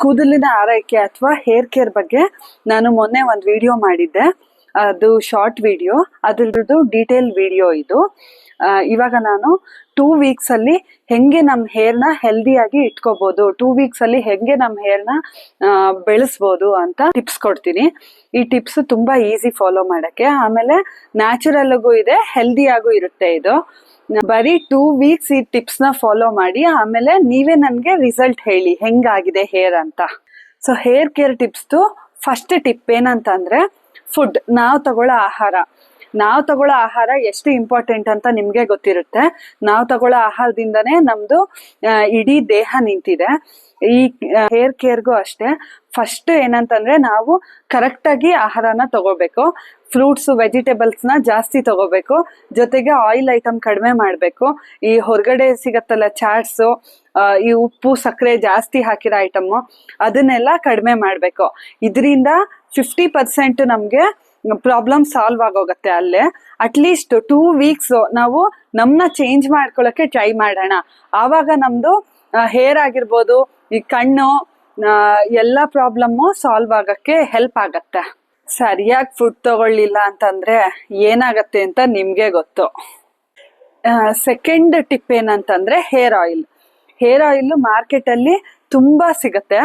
ಕೂದಲಿನ ಆರೈಕೆ ಅಥವಾ ಹೇರ್ ಕೇರ್ ಬಗ್ಗೆ ನಾನು ಮೊನ್ನೆ ಒಂದು ವಿಡಿಯೋ ಮಾಡಿದ್ದೆ. ಅದು ಶಾರ್ಟ್ ವಿಡಿಯೋ ಅದ್ರದ್ದು ಡೀಟೇಲ್ ವಿಡಿಯೋ ಇದು. ಇವಾಗ ನಾನು ಟೂ ವೀಕ್ಸಲ್ಲಿ ಹೆಂಗೆ ನಮ್ಮ ಹೇರ್ನ ಹೆಲ್ದಿಯಾಗಿ ಇಟ್ಕೋಬೋದು? ಟೂ ವೀಕ್ಸಲ್ಲಿ ಹೆಂಗೆ ನಮ್ಮ ಹೇರ್ನ ಬೆಳೆಸ್ಬೋದು ಅಂತ ಟಿಪ್ಸ್ ಕೊಡ್ತೀನಿ. ಈ ಟಿಪ್ಸ್ ತುಂಬಾ ಈಸಿ ಫಾಲೋ ಮಾಡೋಕ್ಕೆ. ಆಮೇಲೆ ನ್ಯಾಚುರಲ್ಗೂ ಇದೆ ಹೆಲ್ದಿಯಾಗೂ ಇರುತ್ತೆ ಇದು. ಬರೀ ಟೂ ವೀಕ್ಸ್ ಈ ಟಿಪ್ಸ್ನ ಫಾಲೋ ಮಾಡಿ, ಆಮೇಲೆ ನೀವೇ ನನಗೆ ರಿಸಲ್ಟ್ ಹೇಳಿ, ಹೆಂಗಾಗಿದೆ ಹೇರ್ ಅಂತ. ಸೊ ಹೇರ್ ಕೇರ್ ಟಿಪ್ಸ್ದು ಫಸ್ಟ್ ಟಿಪ್ ಏನಂತಂದ್ರೆ ಫುಡ್ ನಾವು ತಗೊಳ್ಳೋ ಆಹಾರ. ನಾವು ತಗೊಳ್ಳೋ ಆಹಾರ ಎಷ್ಟು ಇಂಪಾರ್ಟೆಂಟ್ ಅಂತ ನಿಮಗೆ ಗೊತ್ತಿರುತ್ತೆ. ನಾವು ತಗೊಳ್ಳೋ ಆಹಾರದಿಂದನೇ ನಮ್ದು ಇಡೀ ದೇಹ ನಿಂತಿದೆ. ಈ ಹೇರ್ ಕೇರ್ಗೂ ಅಷ್ಟೇ. ಫಸ್ಟ್ ಏನಂತಂದ್ರೆ ನಾವು ಕರೆಕ್ಟಾಗಿ ಆಹಾರನ ತಗೋಬೇಕು ಫ್ರೂಟ್ಸು ವೆಜಿಟೇಬಲ್ಸ್ನ ಜಾಸ್ತಿ ತಗೋಬೇಕು ಜೊತೆಗೆ ಆಯಿಲ್ ಐಟಮ್ ಕಡಿಮೆ ಮಾಡಬೇಕು. ಈ ಹೊರಗಡೆ ಸಿಗತ್ತಲ್ಲ ಚಾಟ್ಸು ಈ ಉಪ್ಪು, ಸಕ್ಕರೆ ಜಾಸ್ತಿ ಹಾಕಿರೋ ಐಟಮ್ ಅದನ್ನೆಲ್ಲ ಕಡಿಮೆ ಮಾಡಬೇಕು. ಇದರಿಂದ ಫಿಫ್ಟಿ ಪರ್ಸೆಂಟ್ ನಮಗೆ ಪ್ರಾಬ್ಲಮ್ ಸಾಲ್ವ್ ಆಗೋಗತ್ತೆ ಅಲ್ಲೇ. ಅಟ್ಲೀಸ್ಟ್ ಟೂ ವೀಕ್ಸ್ ನಾವು ನಮ್ಮನ್ನ ಚೇಂಜ್ ಮಾಡ್ಕೊಳ್ಳೋಕೆ ಟ್ರೈ ಮಾಡೋಣ. ಆವಾಗ ನಮ್ದು ಹೇರ್ ಆಗಿರ್ಬೋದು, ಈ ಕಣ್ಣು ಎಲ್ಲ ಪ್ರಾಬ್ಲಮ್ಮು ಸಾಲ್ವ್ ಆಗಕ್ಕೆ ಹೆಲ್ಪ್ ಆಗತ್ತೆ. ಸರಿಯಾಗಿ ಫುಡ್ ತಗೊಳ್ಳಿಲ್ಲ ಅಂತಂದ್ರೆ ಏನಾಗತ್ತೆ ಅಂತ ನಿಮ್ಗೆ ಗೊತ್ತು. ಸೆಕೆಂಡ್ ಟಿಪ್ ಏನಂತಂದ್ರೆ ಹೇರ್ ಆಯಿಲ್ ಹೇರ್ ಆಯಿಲ್ ಮಾರ್ಕೆಟಲ್ಲಿ ತುಂಬಾ ಸಿಗತ್ತೆ.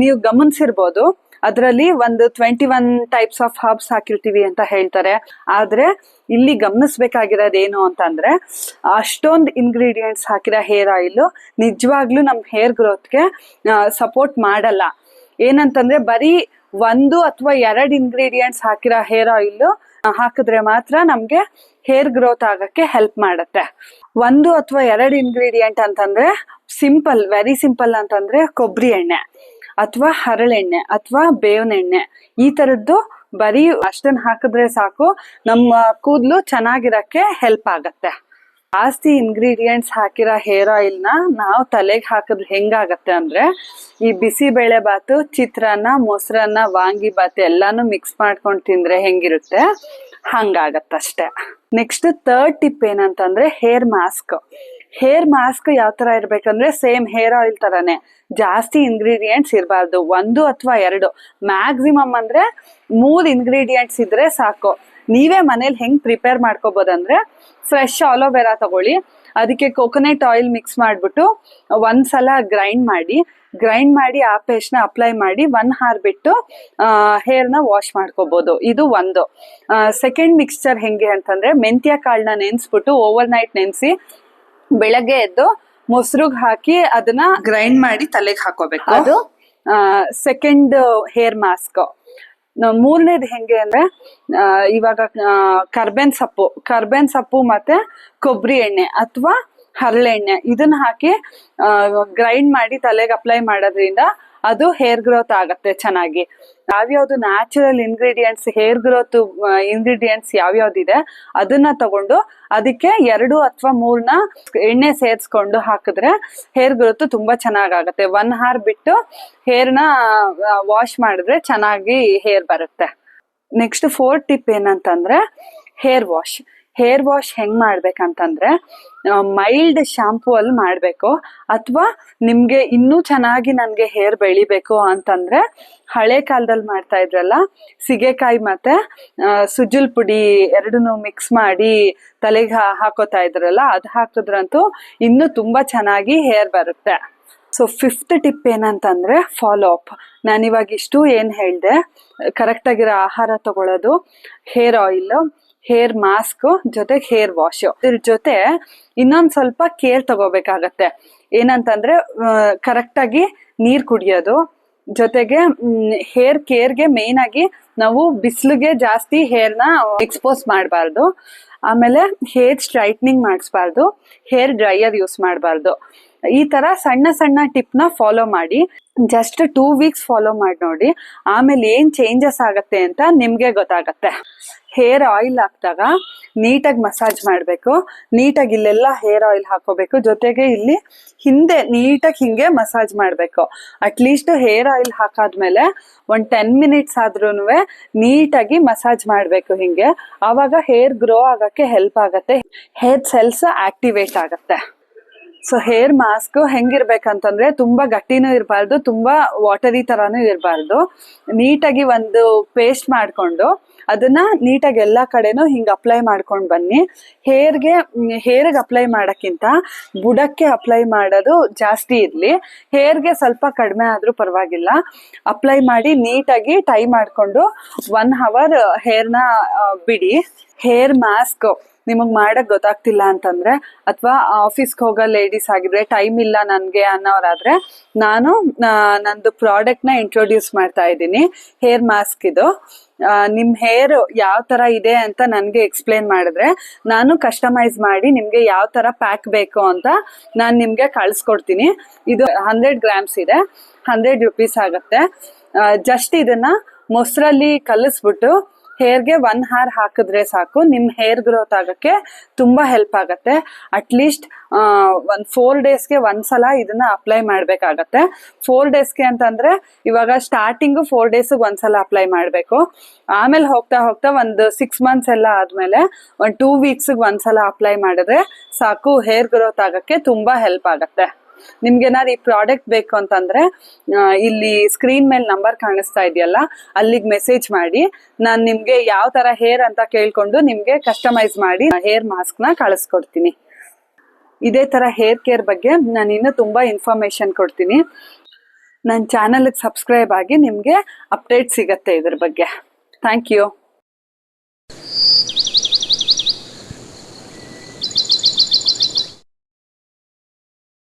ನೀವು ಗಮನಿಸಿರ್ಬೋದು. ಅದರಲ್ಲಿ ಒಂದು twenty one types of herbs ಹಾಕಿರ್ತೀವಿ ಅಂತ ಹೇಳ್ತಾರೆ. ಆದ್ರೆ ಇಲ್ಲಿ ಗಮನಿಸ್ಬೇಕಾಗಿರೋದು ಏನು ಅಂತಂದ್ರೆ ಅಷ್ಟೊಂದು ಇಂಗ್ರೀಡಿಯೆಂಟ್ಸ್ ಹಾಕಿರೋ ಹೇರ್ ಆಯಿಲ್ ನಿಜವಾಗ್ಲೂ ನಮ್ಮ ಹೇರ್ ಗ್ರೋತ್ಗೆ ಸಪೋರ್ಟ್ ಮಾಡಲ್ಲ. ಏನಂತಂದ್ರೆ ಬರೀ ಒಂದು ಅಥವಾ ಎರಡು ಇಂಗ್ರೀಡಿಯೆಂಟ್ಸ್ ಹಾಕಿರೋ ಹೇರ್ ಆಯಿಲ್ ಹಾಕಿದ್ರೆ ಮಾತ್ರ ನಮ್ಗೆ ಹೇರ್ ಗ್ರೋತ್ ಆಗಕ್ಕೆ ಹೆಲ್ಪ್ ಮಾಡುತ್ತೆ. ಒಂದು ಅಥವಾ ಎರಡು ಇಂಗ್ರೀಡಿಯೆಂಟ್ ಅಂತಂದ್ರೆ ಸಿಂಪಲ್ ವೆರಿ ಸಿಂಪಲ್ ಅಂತಂದ್ರೆ ಕೊಬ್ಬರಿ ಎಣ್ಣೆ. ಅಥವಾ ಹರಳೆಣ್ಣೆ, ಅಥವಾ ಬೇವನೆಣ್ಣೆ, ಈ ತರದ್ದು ಬರೀ ಅಷ್ಟನ್ನ ಹಾಕಿದ್ರೆ ಸಾಕು. ನಮ್ಮ ಕೂದಲು ಚೆನ್ನಾಗಿರಕ್ಕೆ ಹೆಲ್ಪ್ ಆಗತ್ತೆ. ಜಾಸ್ತಿ ಇಂಗ್ರೀಡಿಯೆಂಟ್ಸ್ ಹಾಕಿರೋ ಹೇರ್ ಆಯಿಲ್ನ ನಾವು ತಲೆಗೆ ಹಾಕಿದ್ರೆ ಹೆಂಗಾಗತ್ತೆ ಅಂದ್ರೆ, ಈ ಬಿಸಿಬೇಳೆ ಬಾತು, ಚಿತ್ರಾನ್ನ, ಮೊಸರನ್ನ ವಾಂಗಿಬಾತ್ ಎಲ್ಲಾನು ಮಿಕ್ಸ್ ಮಾಡ್ಕೊಂಡು ತಿಂದ್ರೆ ಹೆಂಗಿರುತ್ತೆ? ಹಂಗಾಗತ್ತಷ್ಟೆ. ನೆಕ್ಸ್ಟ್ ಥರ್ಡ್ ಟಿಪ್ ಏನಂತಂದ್ರೆ ಹೇರ್ ಮಾಸ್ಕ್ ಹೇರ್ ಮಾಸ್ಕ್ ಯಾವ ತರ ಇರ್ಬೇಕಂದ್ರೆ ಸೇಮ್ ಹೇರ್ ಆಯಿಲ್ ತರಾನೇ. ಜಾಸ್ತಿ ಇಂಗ್ರೀಡಿಯೆಂಟ್ಸ್ ಇರಬಾರ್ದು. ಒಂದು ಅಥವಾ ಎರಡು. ಮ್ಯಾಕ್ಸಿಮಮ್ ಅಂದ್ರೆ ಮೂರ್ ಇಂಗ್ರೀಡಿಯೆಂಟ್ಸ್ ಇದ್ರೆ ಸಾಕು. ನೀವೇ ಮನೇಲಿ ಹೆಂಗ್ ಪ್ರಿಪೇರ್ ಮಾಡ್ಕೋಬೋದಂದ್ರೆ ಫ್ರೆಶ್ ಆಲೋವೆರಾ ತಗೊಳ್ಳಿ. ಅದಕ್ಕೆ ಕೋಕೋನಟ್ ಆಯಿಲ್ ಮಿಕ್ಸ್ ಮಾಡಿಬಿಟ್ಟು ಒಂದ್ಸಲ ಗ್ರೈಂಡ್ ಮಾಡಿ. ಗ್ರೈಂಡ್ ಮಾಡಿ ಆ ಪೇಸ್ಟ್ನ ಅಪ್ಲೈ ಮಾಡಿ ಒನ್ ಹಾರ್ ಬಿಟ್ಟು ಹೇರ್ನ ವಾಶ್ ಮಾಡ್ಕೋಬಹುದು ಇದು ಒಂದು. ಸೆಕೆಂಡ್ ಮಿಕ್ಸ್ಚರ್ ಹೆಂಗೆ ಅಂತಂದ್ರೆ ಮೆಂತ್ಯ ಕಾಳನ್ನ ನೆನೆಸ್ಬಿಟ್ಟು ಓವರ್ ನೈಟ್ ನೆನೆಸಿ ಬೆಳಗ್ಗೆ ಎದ್ದು ಮೊಸರುಗ್ ಹಾಕಿ ಅದನ್ನ ಗ್ರೈಂಡ್ ಮಾಡಿ ತಲೆಗೆ ಹಾಕೋಬೇಕು. ಅದು? ಸೆಕೆಂಡ್ ಹೇರ್ ಮಾಸ್ಕ್ ಮೂರನೇದು ಹೆಂಗೆ ಅಂದ್ರೆ ಇವಾಗ ಕರ್ಬೇನ್ ಸೊಪ್ಪು. ಕರ್ಬೇನ್ ಸೊಪ್ಪು ಮತ್ತೆ ಕೊಬ್ಬರಿ ಎಣ್ಣೆ ಅಥವಾ ಹರಳೆಣ್ಣೆ ಇದನ್ನ ಹಾಕಿ ಗ್ರೈಂಡ್ ಮಾಡಿ ತಲೆಗೆ ಅಪ್ಲೈ ಮಾಡೋದ್ರಿಂದ ಅದು ಹೇರ್ ಗ್ರೋತ್ ಆಗತ್ತೆ ಚೆನ್ನಾಗಿ. ಯಾವ್ಯಾವ್ದು natural ingredients hair growth ingredients ಯಾವ್ಯಾವ್ದಿದೆ, ಅದನ್ನ ತಗೊಂಡು ಅದಕ್ಕೆ ಎರಡು ಅಥವಾ ಮೂರ್ನ ಎಣ್ಣೆ ಸೇರಿಸ್ಕೊಂಡು ಹಾಕಿದ್ರೆ ಹೇರ್ ಗ್ರೋತ್ ತುಂಬಾ ಚೆನ್ನಾಗಾಗತ್ತೆ. ಒನ್ ಹಾರ್ ಬಿಟ್ಟು ಹೇರ್ನ ವಾಶ್ ಮಾಡಿದ್ರೆ ಚೆನ್ನಾಗಿ ಹೇರ್ ಬರುತ್ತೆ. ನೆಕ್ಸ್ಟ್ ಫೋರ್ ಟಿಪ್ ಏನಂತಂದ್ರೆ ಹೇರ್ ವಾಶ್ ಹೇರ್ ವಾಶ್ ಹೆಂಗ್ ಮಾಡ್ಬೇಕಂತಂದ್ರೆ ಮೈಲ್ಡ್ ಶಾಂಪೂ ಅಲ್ಲಿ ಮಾಡಬೇಕು. ಅಥವಾ ನಿಮ್ಗೆ ಇನ್ನೂ ಚೆನ್ನಾಗಿ ನನಗೆ ಹೇರ್ ಬೆಳಿಬೇಕು ಅಂತಂದ್ರೆ, ಹಳೆ ಕಾಲದಲ್ಲಿ ಮಾಡ್ತಾ ಇದ್ರಲ್ಲ, ಸಿಗೆಕಾಯಿ ಮತ್ತೆ ಸುಜುಲ್ ಪುಡಿ ಎರಡನ್ನೂ ಮಿಕ್ಸ್ ಮಾಡಿ ತಲೆಗೆ ಹಾಕೋತಾ ಇದ್ರಲ್ಲ, ಅದು ಹಾಕಿದ್ರಂತೂ ಇನ್ನೂ ತುಂಬಾ ಚೆನ್ನಾಗಿ ಹೇರ್ ಬರುತ್ತೆ. ಸೊ ಫಿಫ್ತ್ ಟಿಪ್ ಏನಂತಂದ್ರೆ ಫಾಲೋ ಅಪ್ ನಾನಿವಾಗ ಇಷ್ಟು ಏನು ಹೇಳಿದೆ ಕರೆಕ್ಟಾಗಿರೋ ಆಹಾರ ತಗೊಳ್ಳೋದು ಹೇರ್ ಆಯಿಲ್ ಹೇರ್ ಮಾಸ್ಕ್ ಜೊತೆ ಹೇರ್ ವಾಶ್ ಇದ್ರ ಜೊತೆ ಇನ್ನೊಂದ್ ಸ್ವಲ್ಪ ಕೇರ್ ತಗೋಬೇಕಾಗತ್ತೆ. ಏನಂತಂದ್ರೆ ಕರೆಕ್ಟಾಗಿ ನೀರ್ ಕುಡಿಯೋದು. ಜೊತೆಗೆ ಹೇರ್ ಕೇರ್ಗೆ ಮೇನ್ ಆಗಿ ನಾವು ಬಿಸಿಲಿಗೆ ಜಾಸ್ತಿ ಹೇರ್ನ ಎಕ್ಸ್ಪೋಸ್ ಮಾಡಬಾರ್ದು. ಆಮೇಲೆ ಹೇರ್ ಸ್ಟ್ರೈಟ್ನಿಂಗ್ ಮಾಡಿಸ್ಬಾರ್ದು. ಹೇರ್ ಡ್ರೈಯರ್ ಯೂಸ್ ಮಾಡಬಾರ್ದು. ಈ ತರ ಸಣ್ಣ ಸಣ್ಣ ಟಿಪ್ನ ಫಾಲೋ ಮಾಡಿ. ಜಸ್ಟ್ ಟೂ ವೀಕ್ಸ್ ಫಾಲೋ ಮಾಡಿ ನೋಡಿ. ಆಮೇಲೆ ಏನ್ ಚೇಂಜಸ್ ಆಗತ್ತೆ ಅಂತ ನಿಮ್ಗೆ ಗೊತ್ತಾಗತ್ತೆ. ಹೇರ್ ಆಯಿಲ್ ಹಾಕಿದಾಗ ನೀಟಾಗಿ ಮಸಾಜ್ ಮಾಡಬೇಕು. ನೀಟಾಗಿ ಇಲ್ಲೆಲ್ಲ ಹೇರ್ ಆಯಿಲ್ ಹಾಕೋಬೇಕು ಜೊತೆಗೆ ಇಲ್ಲಿ ಹಿಂದೆ ನೀಟಾಗಿ ಹಿಂಗೆ ಮಸಾಜ್ ಮಾಡಬೇಕು. ಅಟ್ಲೀಸ್ಟ್ ಹೇರ್ ಆಯಿಲ್ ಹಾಕಾದ್ಮೇಲೆ ಒಂದು ಟೆನ್ ಮಿನಿಟ್ಸ್ ಆದ್ರೂ ನೀಟಾಗಿ ಮಸಾಜ್ ಮಾಡಬೇಕು ಹಿಂಗೆ. ಆವಾಗ ಹೇರ್ ಗ್ರೋ ಆಗಕ್ಕೆ ಹೆಲ್ಪ್ ಆಗತ್ತೆ. ಹೇರ್ ಸೆಲ್ಸ್ ಆಕ್ಟಿವೇಟ್ ಆಗತ್ತೆ. ಸೊ ಹೇರ್ ಮಾಸ್ಕ್ ಹೆಂಗಿರ್ಬೇಕಂತಂದ್ರೆ ತುಂಬಾ ಗಟ್ಟಿನೂ ಇರಬಾರ್ದು, ತುಂಬಾ ವಾಟರಿ ತರಾನು ಇರಬಾರ್ದು. ನೀಟಾಗಿ ಒಂದು ಪೇಸ್ಟ್ ಮಾಡ್ಕೊಂಡು ಅದನ್ನ ನೀಟಾಗಿ ಎಲ್ಲಾ ಕಡೆನೂ ಹಿಂಗ್ ಅಪ್ಲೈ ಮಾಡ್ಕೊಂಡು ಬನ್ನಿ. ಹೇರ್ಗೆ ಹೇರ್ಗೆ ಅಪ್ಲೈ ಮಾಡೋಕ್ಕಿಂತ ಬುಡಕ್ಕೆ ಅಪ್ಲೈ ಮಾಡೋದು ಜಾಸ್ತಿ ಇರ್ಲಿ. ಹೇರ್ಗೆ ಸ್ವಲ್ಪ ಕಡಿಮೆ ಆದ್ರೂ ಪರವಾಗಿಲ್ಲ. ಅಪ್ಲೈ ಮಾಡಿ ನೀಟಾಗಿ ಟೈ ಮಾಡ್ಕೊಂಡು ಒನ್ ಅವರ್ ಹೇರ್ನ ಬಿಡಿ. ಹೇರ್ ಮಾಸ್ಕ್ ನಿಮಗ್ ಮಾಡಕ್ ಗೊತ್ತಾಗ್ತಿಲ್ಲ ಅಂತಂದ್ರೆ ಅಥವಾ ಆಫೀಸ್ಗೆ ಹೋಗೋ ಲೇಡೀಸ್ ಆಗಿದ್ರೆ ಟೈಮ್ ಇಲ್ಲ ನನ್ಗೆ ಅನ್ನೋರಾದ್ರೆ ನಾನು ನಂದು ಪ್ರಾಡಕ್ಟ್ನ ಇಂಟ್ರೊಡ್ಯೂಸ್ ಮಾಡ್ತಾ ಇದ್ದೀನಿ. ಹೇರ್ ಮಾಸ್ಕ್ ಇದು. ನಿಮ್ ಹೇರ್ ಯಾವ ತರ ಇದೆ ಅಂತ ನನಗೆ ಎಕ್ಸ್ಪ್ಲೇನ್ ಮಾಡಿದ್ರೆ, ನಾನು ಕಸ್ಟಮೈಸ್ ಮಾಡಿ ನಿಮ್ಗೆ ಯಾವ ತರ ಪ್ಯಾಕ್ ಬೇಕು ಅಂತ ನಾನು ನಿಮ್ಗೆ ಕಳ್ಸ್ಕೊಡ್ತೀನಿ. ಇದು ಹಂಡ್ರೆಡ್ ಗ್ರಾಮ್ಸ್ ಇದೆ ಹಂಡ್ರೆಡ್ ರುಪೀಸ್ ಆಗುತ್ತೆ. ಜಸ್ಟ್ ಇದನ್ನ ಮೊಸರಲ್ಲಿ ಕಲಿಸ್ಬಿಟ್ಟು ಹೇರ್ಗೆ ಒನ್ ಹಾರ್ ಹಾಕಿದ್ರೆ ಸಾಕು. ನಿಮ್ ಹೇರ್ ಗ್ರೋತ್ ಆಗಕ್ಕೆ ತುಂಬಾ ಹೆಲ್ಪ್ ಆಗತ್ತೆ. ಅಟ್ಲೀಸ್ಟ್ ಒಂದ್ ಫೋರ್ ಡೇಸ್ಗೆ ಒಂದ್ಸಲ ಇದನ್ನ ಅಪ್ಲೈ ಮಾಡ್ಬೇಕಾಗತ್ತೆ. ಫೋರ್ ಡೇಸ್ಗೆ ಅಂತಂದ್ರೆ ಇವಾಗ ಸ್ಟಾರ್ಟಿಂಗು ಫೋರ್ ಡೇಸ್ ಒಂದ್ಸಲ ಅಪ್ಲೈ ಮಾಡಬೇಕು. ಆಮೇಲೆ ಹೋಗ್ತಾ ಹೋಗ್ತಾ ಒಂದು ಸಿಕ್ಸ್ ಮಂತ್ಸ್ ಎಲ್ಲ ಆದ್ಮೇಲೆ ಒಂದ್ ಟೂ ವೀಕ್ಸ್ ಒಂದ್ಸಲ ಅಪ್ಲೈ ಮಾಡಿದ್ರೆ ಸಾಕು. ಹೇರ್ ಗ್ರೋತ್ ಆಗಕ್ಕೆ ತುಂಬಾ ಹೆಲ್ಪ್ ಆಗತ್ತೆ. ನಿಮ್ಗೆ ಏನಾದ್ರು ಈ ಪ್ರಾಡಕ್ಟ್ ಬೇಕು ಅಂತಂದ್ರೆ ಇಲ್ಲಿ ಸ್ಕ್ರೀನ್ ಮೇಲೆ ನಂಬರ್ ಕಾಣಿಸ್ತಾ ಇದೆಯಲ್ಲ, ಅಲ್ಲಿಗೆ ಮೆಸೇಜ್ ಮಾಡಿ. ನಾನು ನಿಮ್ಗೆ ಯಾವ ತರ ಹೇರ್ ಅಂತ ಕೇಳ್ಕೊಂಡು ನಿಮ್ಗೆ ಕಸ್ಟಮೈಸ್ ಮಾಡಿ ಹೇರ್ ಮಾಸ್ಕ್ನ ಕಳಿಸ್ಕೊಡ್ತೀನಿ. ಇದೇ ತರ ಹೇರ್ ಕೇರ್ ಬಗ್ಗೆ ನಾನು ಇನ್ನೂ ತುಂಬಾ ಇನ್ಫಾರ್ಮೇಶನ್ ಕೊಡ್ತೀನಿ. ನನ್ನ ಚಾನಲ್ಗೆ ಸಬ್ಸ್ಕ್ರೈಬ್ ಆಗಿ ನಿಮ್ಗೆ ಅಪ್ಡೇಟ್ ಸಿಗತ್ತೆ ಇದ್ರ ಬಗ್ಗೆ. Thank you